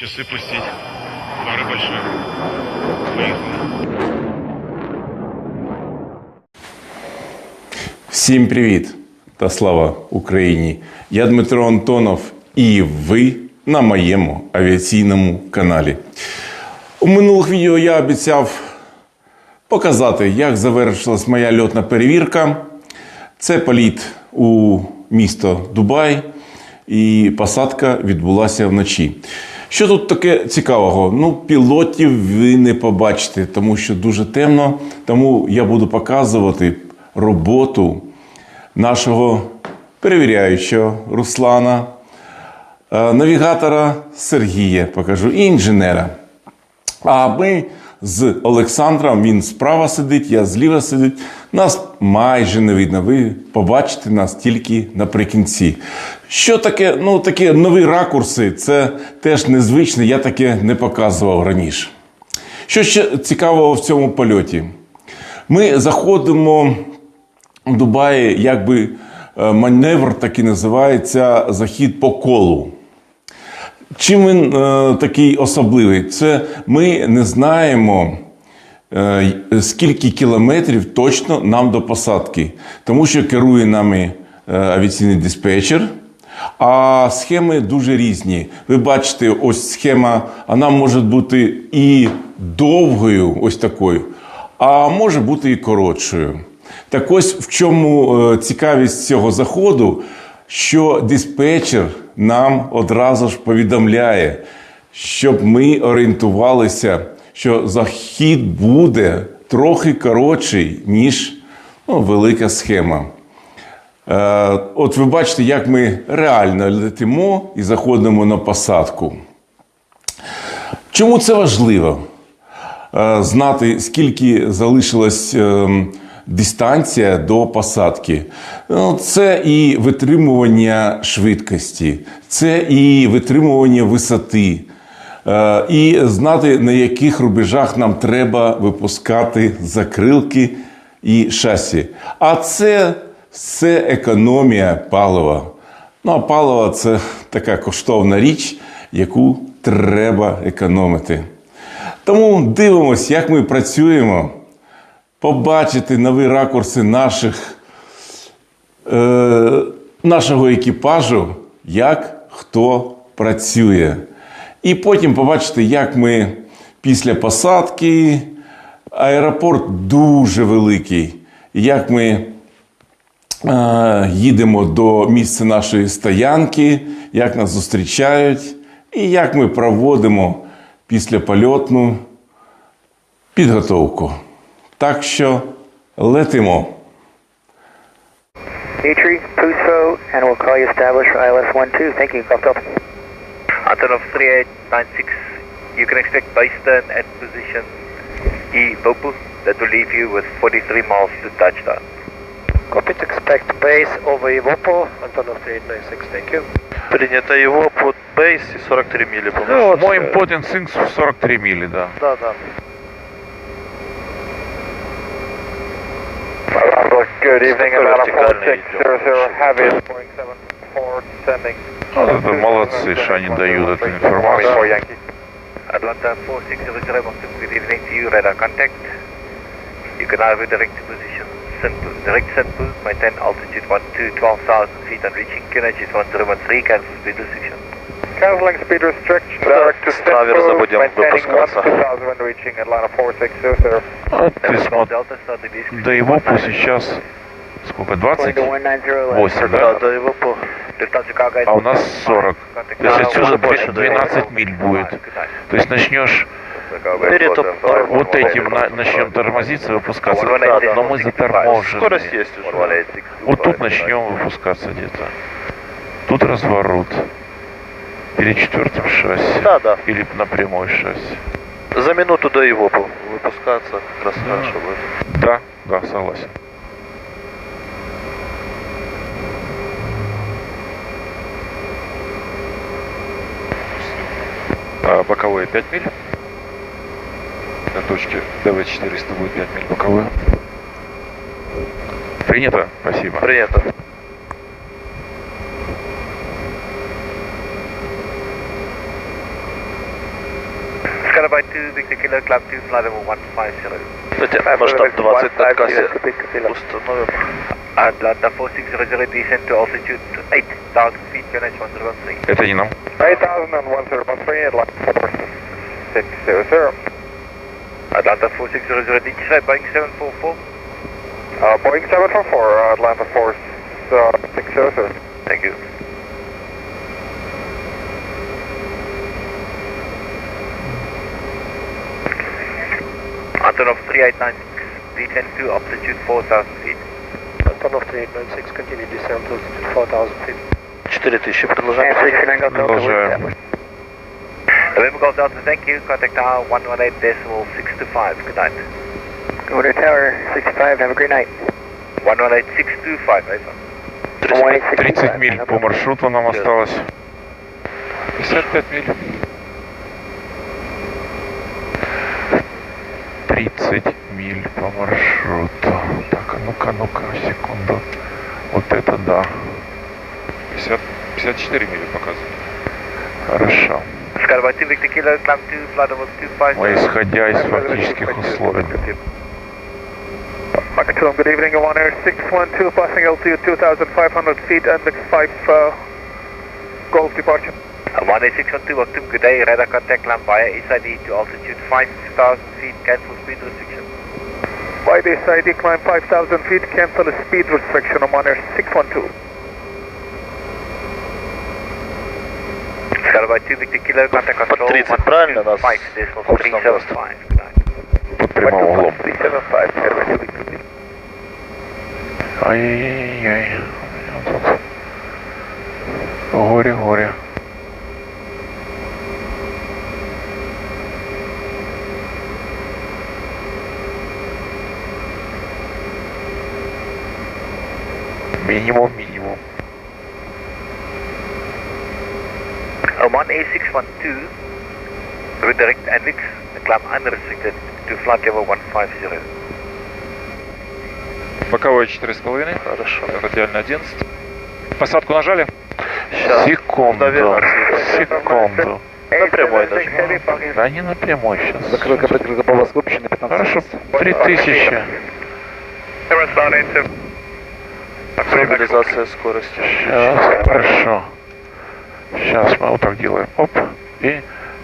Часы пустить. Пара большая. Поехали. Всім привіт та слава Україні! Я Дмитро Антонов і ви на моєму авіаційному каналі. У минулих відео я обіцяв показати, як завершилась моя льотна перевірка. Це політ у місто Дубай, і посадка відбулася вночі. Що тут таке цікавого? Ну, пілотів ви не побачите, тому що дуже темно. Тому я буду показувати роботу нашого перевіряючого Руслана, е, навігатора Сергія покажу і інженера. А ми з Олександром, він справа сидить, я зліва сидить. Нас майже не видно. Ви побачите нас тільки наприкінці. Що таке? Ну, такі нові ракурси, це теж незвичне, я таке не показував раніше. Що ще цікавого в цьому польоті? Ми заходимо в Дубаї, якби е, маневр такий називається захід по колу. Чим він е, такий особливий? Це ми не знаємо, е, скільки кілометрів точно нам до посадки, тому що керує нами е, авіаційний диспетчер. А схеми дуже різні. Ви бачите, ось схема, вона може бути і довгою, ось такою, а може бути і коротшою. Так ось в чому е, цікавість цього заходу, що диспетчер нам одразу ж повідомляє, щоб ми орієнтувалися, що захід буде трохи коротший, ніж ну, велика схема. Е, От ви бачите, як ми реально летимо і заходимо на посадку. Чому це важливо? Е, Знати, скільки залишилось ем, дистанція до посадки. Ну, Це і витримування швидкості, це і витримування висоти. Е, І знати, на яких рубежах нам треба випускати закрилки і шасі. А це все економія палива. Ну, а паливо це така коштовна річ, яку треба економити. Тому дивимося, як ми працюємо, побачити нові ракурси наших, е, нашого екіпажу, як хто працює. І потім побачити, як ми після посадки, аеропорт дуже великий, як ми е, їдемо до місця нашої стоянки, як нас зустрічають, і як ми проводимо післяпольотну підготовку. Так що летимо. Dimitri, Puso, and we'll call you established for ILS 12. Thank you. Golf Delta. Antonov 3896, you can expect base turn at position E Vopu. That will leave you with 43 miles to touchdown. Copy to expect base over Ivopo, Antonov 3896. Thank you. Принято его под бейс и 43 мили, по-моему. Ну, вот, Мой э, Important Things в 43 мили, да. Да, да. Good evening, Atlanta 4600, heavy, Boeing 74, descending. Ну, это молодцы, что они дают эту информацию. Atlanta 4600, good evening to you, radar contact. You can either direct to position Sinpu, direct Sinpu, maintain altitude 12, 12,000 feet and reaching QNH is 1013, cancel speed restriction. С траверза Sinpu, будем maintaining выпускаться. 1000 when reaching Atlanta 4600. Вот ты Aircraft смотри, Delta started east. до его сейчас сколько, 20? 8, Да, да? до его по... А у нас 40. То есть Да, отсюда уже больше, да. 12 миль будет. То есть начнешь Перед вот этим на- начнем тормозиться, выпускаться. Да, да. Но мы заторможены. Скорость есть уже. Вот тут начнем выпускаться где-то. Тут разворот. Перед четвертым шасси. Да, да. Или на прямой шасси. За минуту до его выпускаться как раз хорошо будет. Да, да, согласен. А боковые 5 миль. На точке ДВ-400 будет 5 миль боковую. Принято? Спасибо. Принято. Skyline by 2, Victor Kilo, climb 2, flight level 150. Кстати, масштаб 20 на кассе установим. Atlanta 4600, descend to altitude 8000 feet, QNH 113. Это не нам. 8013, Atlanta 4600. Atlanta 4600, did you say Boeing 744? Uh, Boeing 744, uh, Atlanta 4600. Thank you. Antonov 3896, descend to altitude 4000 feet. Antonov 3896, continue descent to 4000 feet. 4000 продолжаем. Продолжаем. November Golf Delta, thank you. Contact tower 118 decimal 625. Good night. Order Tower 65, have a great night. 118 625, over. 30 миль по маршруту нам осталось. 55 миль. Миль по маршруту. Так, а ну-ка, ну-ка, секунду. Вот это да. 50, 54 мили показывает. Хорошо. Skyline 2 Victor Kilo, climb 2, flight level 250. Мы исходя из фактических условий. Maximum, good evening, one air 612, passing altitude 2,500 feet and the 5 uh, Golf departure. 18612 Octum, good day. Radar contact climb via SID to altitude 5000 feet, cancel speed restriction. By this ID, climb 5,000 feet, cancel the speed restriction on one air 612. Skyline 2 Victor Kilo, contact control 30, правильно нас 5 decimal курс нам даст? 375. Good night. Под прямым углом. 375, Skyline 2 Victor Kilo. Ай-яй-яй. У меня Минимум, минимум. Oman A612, redirect Anvix, climb unrestricted to flight level 150. Боковой 4,5. Хорошо. Радиально 11. Посадку нажали? Сейчас. Секунду. Наверное, Секунду. Напрямую даже. Да не напрямую сейчас. Закрылка, прикрылка по вас выпущена 15 Хорошо. Три тысячи. Стабилизация скорости. Сейчас, хорошо. Сейчас мы вот так делаем. Оп. И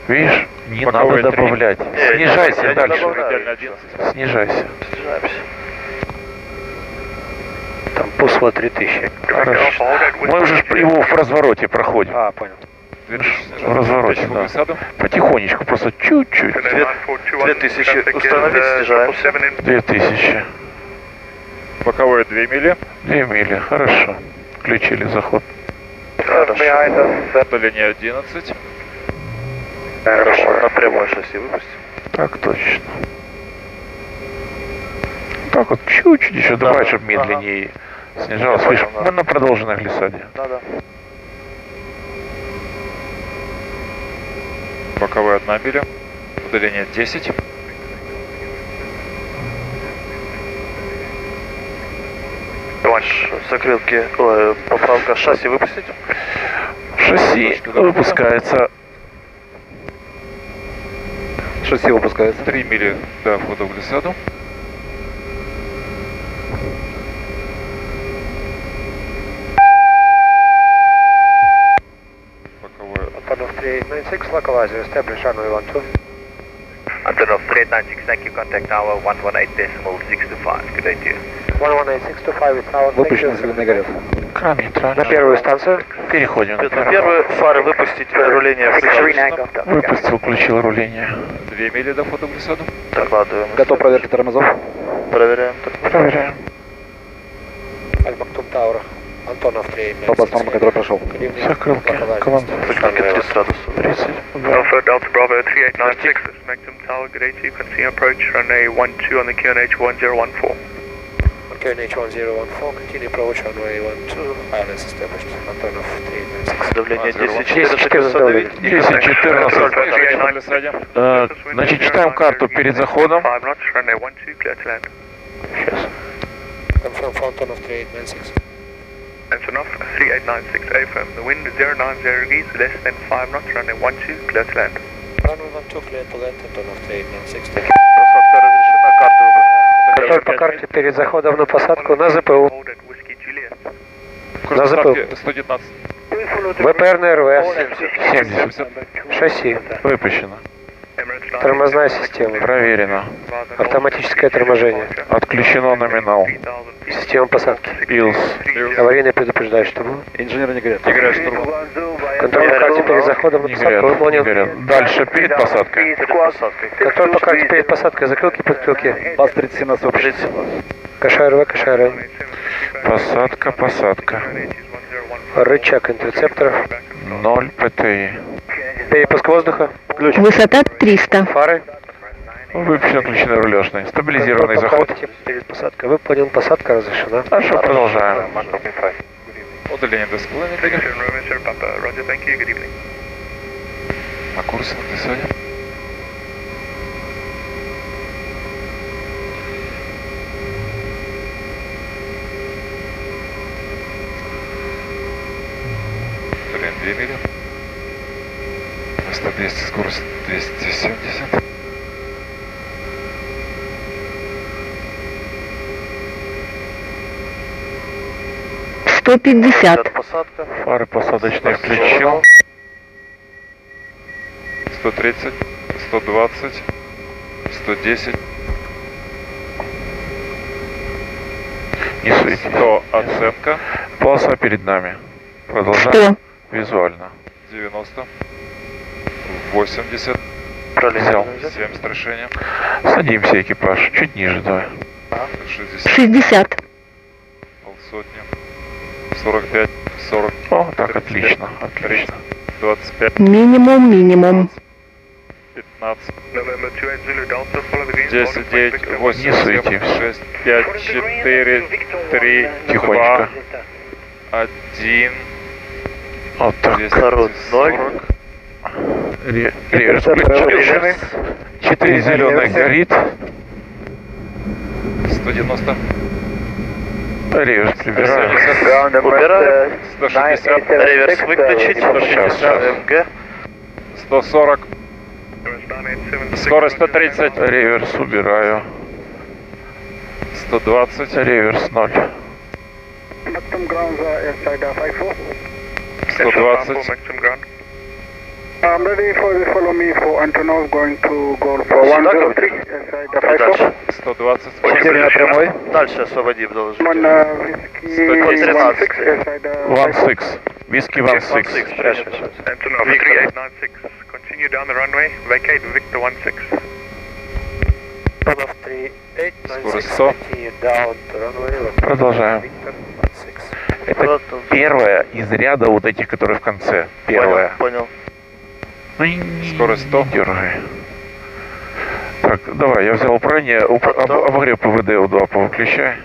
видишь, не Боковой надо добавлять. Э, не, Снижайся не, дальше. Не Снижайся. Снижаемся. Там по 3000. Хорошо. Мы уже его в развороте проходим. А, понял. В развороте, да. Потихонечку, просто чуть-чуть. 2000 установить, снижаемся. 2000. Боковое 2 мили. 2 мили, хорошо. Включили заход. Хорошо. Это линия 11. Хорошо, на прямой шасси выпустим. Так точно. Так вот, чуть-чуть еще давай добавить, чтобы медленнее ага. снижалось. Понял, Видишь, да. мы на продолженной глиссаде. Да, да. Боковая 1 миля, удаление 10. Закрылки, ой, поправка шасси выпустить. Шасси выпускается Шасси выпускается. 3 мили до входа в глиссаду. Antonov 3896, localizer, establish runway 12. Antonov 3896, thank you. Contact tower 118 decimal 625. Good day to you. 118625 is tower. Выпущен зеленый горит. кран нейтральный. На первую станцию. Переходим. На первые фары выпустить, руление включить. Выпустил, включил руление. 2 мили до входа в глиссаду. Докладываем. Готов проверки тормозов? Проверяем. Проверяем. Альмактум Тауэр. Антонов 3896. По норма, который прошел. Закрылки. Команда. Закрылки 3 градуса. 30. Alpha Delta Bravo 3896, this is Magnum Tower, good day to you, continue approach, runway 12 on the QNH 1014. QNH 1014, continue approach runway 12, ILS established. Антонов 3896. Давление 10 10, 14 давить. 10, 14. Конечно, на глиссаде. Э, Значит, читаем карту перед заходом. 5 knots, runway 12, clear to land. Сейчас. Confirm for Antonov 3896. Antonov 3896, affirm, the wind is 090 degrees, less than 5 knots, runway 12, clear to land. Runway Посадка разрешена, карту выполняем. Контроль по карте перед заходом на посадку на ЗПУ. At Whiskey Juliet. Курс На. 119. ВПРНРВ. 70. Шасси. Выпущено. Emirates 9. Тормозная система. Проверено. Автоматическое торможение. Отключено номинал. 3000 feet. Система посадки. Пилс. Аварийный предупреждающий штурм. Инженеры не горят. Играю штурм. Контроль по карте перед заходом на посадку горят. Дальше перед посадкой. Перед посадкой. Контроль по карте перед посадкой. Закрылки, подпилки. ПАС 37 нас выпущен. КШРВ, КШРН. Посадка, посадка. Рычаг интерцепторов. 0 ПТИ. Перепуск воздуха. Высота 300. Фары. Выпущен отключенный рулежный. Стабилизированный заход. перед посадкой. Выполнен. Посадка разрешена. Хорошо, продолжаем. Удаление до скалы медленно. На курс написали. Удаление 2 мили. Высота 200, скорость 200. 150. Фары посадочные включил. 130, 120, 110. Не суетись. 100 оценка. Полоса перед нами. Продолжаем. 100. Визуально. 90. 80. Пролетел. 70 решением. Садимся, экипаж. Чуть ниже, давай. 60. 60. Полсотни. 45, 40, О, так, отлично, отлично. 25, Минимум, минимум. 15, November 28 Zulu Delta. Follow the green. 10, 9, 8, Не 7, суетимся. 6, 5, 4, 3, Тихонечко. 2, 1, Вот так. 240, Ре- Реверс включен. Четыре зеленых горит. 190, Реверс прибираем. 170, Убираем. 160, Реверс выключить. Сейчас, сейчас. МГ. 140, скорость 130, Реверс убираю. 120, Реверс 0. 120, Maximum ground. I'm ready for the follow me for Antonov going to goal for Сюда говорите? И дальше. 120, Теперь на прямой. Дальше освободим должен. One six. Виски one six. Antonov 3896. Continue down the runway. Vacate Victor 16. скорость 100, Продолжаем. Это первая из ряда вот этих, которые в конце. Первая. Понял. Не- Скорость 100. не дергай. Так, давай, я взял управление. Уп- об- обогрев ПВД У2 повыключай.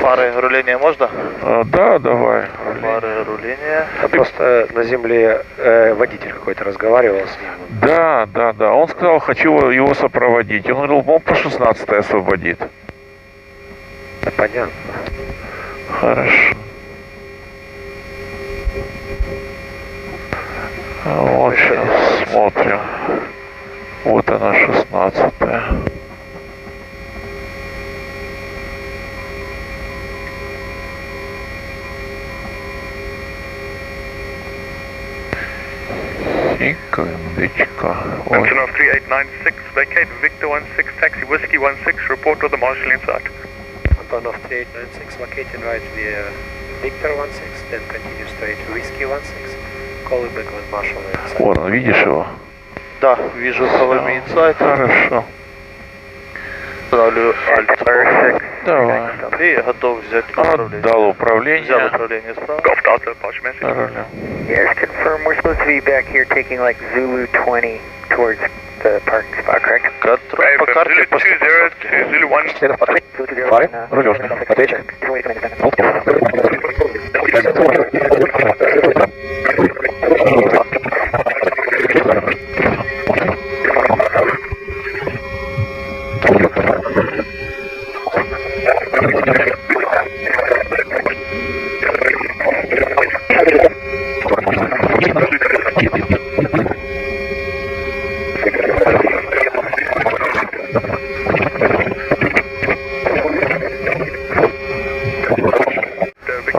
Фары руления можно? А, да, давай. Фары руления. Просто на земле э, водитель какой-то разговаривал с ним. Да, да, да. Он сказал, хочу его сопроводить. Он говорил, он по 16 освободит. Да, понятно. Хорошо. А Вот сейчас смотрим. Вот она, 16 Секундочку. Ой. Antonov 3896. Vacate Victor 16. Taxi Whiskey 16. Report to the marshal inside. Antonov 3896 vacating right via Victor 16, then continue straight to Whiskey 16. Call it back when Marshall inside. Вон он, видишь его? Да, вижу follow me inside. Хорошо. Устанавливаю Alt Давай. и готов взять управление. Отдал управление. Взял управление справа. Golf Delta, partial message. Рулем. Yes, confirm. We're supposed to be back here taking like Zulu 20 towards the parking spot, Correct? Контроль по карте Zulu после 20 посадки. to Zulu 1. Членов фары. Фары. Рулежный. Ответчик.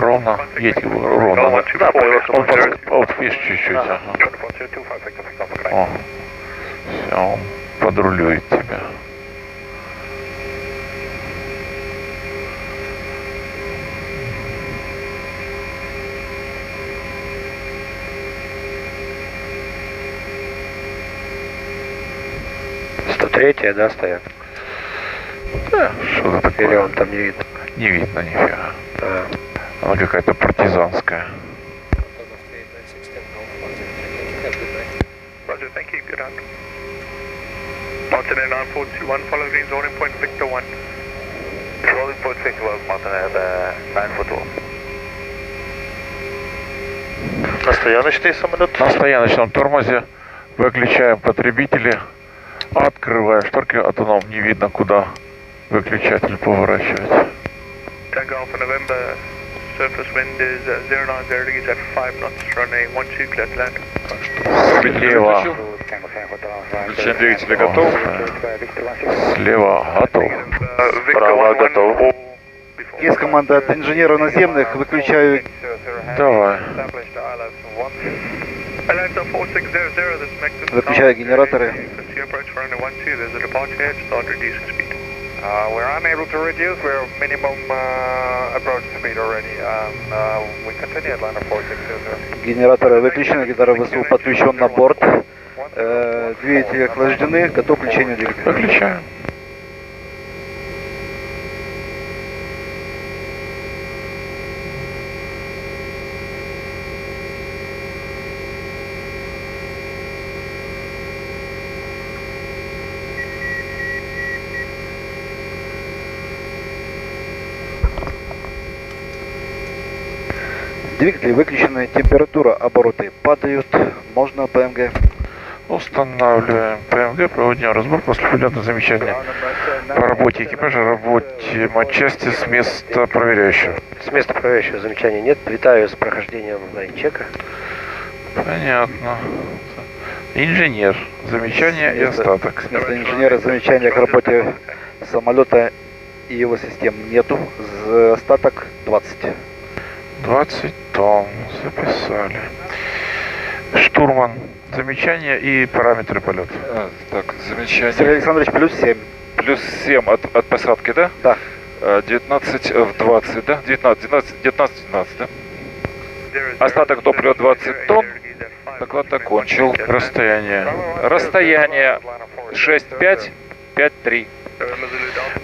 ровно. Едь ровно. Он вот видишь чуть-чуть. Ага. О, все, он подрулюет тебя. Третья, да, стоят? Да, что-то такое. Или он там не видно? Не видно нифига. Она какая-то партизанская. Roger, thank you. Good on. Mountain Air 9421, follow green zone point Victor 1. Rolling point Victor 1, Mountain Air uh, 942. На стояночный самолет. На стояночном тормозе выключаем потребители, открываем шторки, а то нам не видно, куда выключатель поворачивать. Tango Alpha November, surface wind is uh, 090 degrees at 5 knots, runway 12, clear to land. Слева, Включение двигателя готов. слева готов. Право 1, готов. Есть команда от инженеров наземных, выключаю Давай. Atlanta 4600, this is Maxim. Выключаю генераторы. Continue approach runway 12, there's a departure edge, start reducing speed. Uh, we're unable to reduce. We're minimum uh, approach speed already. Um, uh, we continue Atlanta 4600. генераторы выключены, гитара ВСУ подключен на борт. Э, двигатели охлаждены, готов к включению двигателя. Выключаем. Двигатели выключены, температура обороты падают, можно ПМГ. Устанавливаем ПМГ, проводим разбор после полета замечания по работе экипажа, работе матчасти с места проверяющего. С места проверяющего замечания нет. Витаю с прохождением лайнчека. Понятно. Инженер. Замечание и остаток. С места инженера замечания к работе самолета и его систем нету. Остаток 20. 20 тонн. Записали. Штурман. Замечания и параметры полета. А, так, Сергей замечание. Александрович, плюс 7. Плюс 7 от, от посадки, да? Да. А, 19 в 20, да? 19, 19, 19, 19, да? Остаток топлива 20 тонн. Доклад окончил. Расстояние. Расстояние 6,5, 5,3.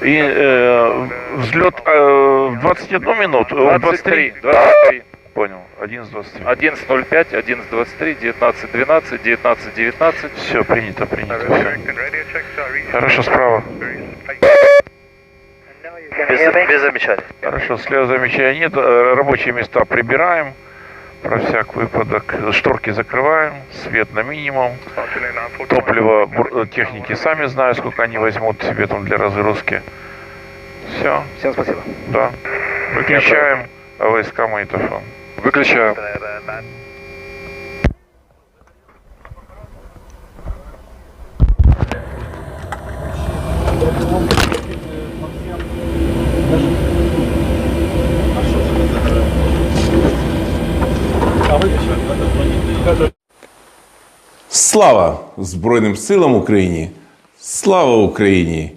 И э, взлет э, в 21 минуту. э, в 23, 23. Понял. 11.23. 11.05, 11.23, 19.12, 19.19. Все, принято, принято. reached. Хорошо, справа. Без, без замечаний. Хорошо, слева замечания нет. Э, Рабочие места прибираем. Про всяк выпадок. Шторки закрываем. Свет на минимум. Mountain Air 942. Топливо бур- э, техники сами знают, сколько они возьмут себе там для разгрузки. Все, Всем спасибо. да. Выключаем АВСК магнитофон. Выключаю. Слава Збройним силам України! Слава Україні!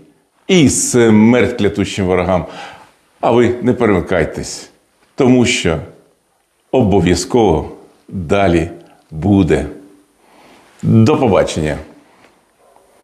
І смерть клятущим ворогам! А ви не перемикайтесь, тому що обов'язково далі буде. До побачення!